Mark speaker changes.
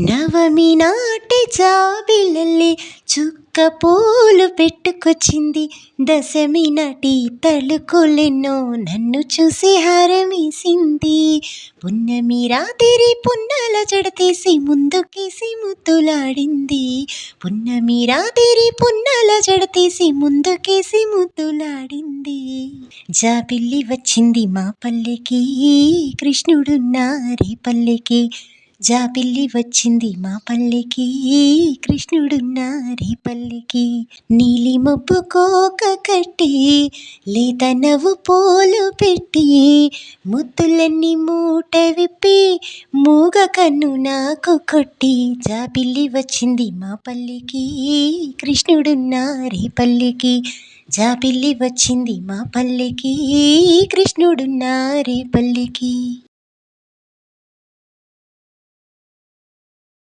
Speaker 1: నవమి నాటి జాబిలల్లి చుక్క పూలు పెట్టుకొచ్చింది. దశమి నటి తలుకులెన్నో నన్ను చూసి హారమేసింది. పున్నమి రాత్రి పున్నల జడతీసి ముందుకేసి ముద్దులాడింది. పున్నమి రాత్రి పున్నల జడతీసి ముందుకేసి ముద్దులాడింది. జాబిల్లి వచ్చింది మా పల్లెకి కృష్ణుడున్న రే పల్లెకి. జాబిల్లి వచ్చింది మా పల్లెకి కృష్ణుడున్నారే పల్లెకి. నీలి మబ్బు కోక కట్టి లేత నవ్వు పూలు పెట్టి ముద్దులన్నీ మూట విప్పి మూగ కన్ను నాకు కొట్టి. జాబిల్లి వచ్చింది మా పల్లెకి కృష్ణుడున్నారే పల్లెకి. జాబిల్లి వచ్చింది మా పల్లెకి కృష్ణుడున్నారే పల్లెకి.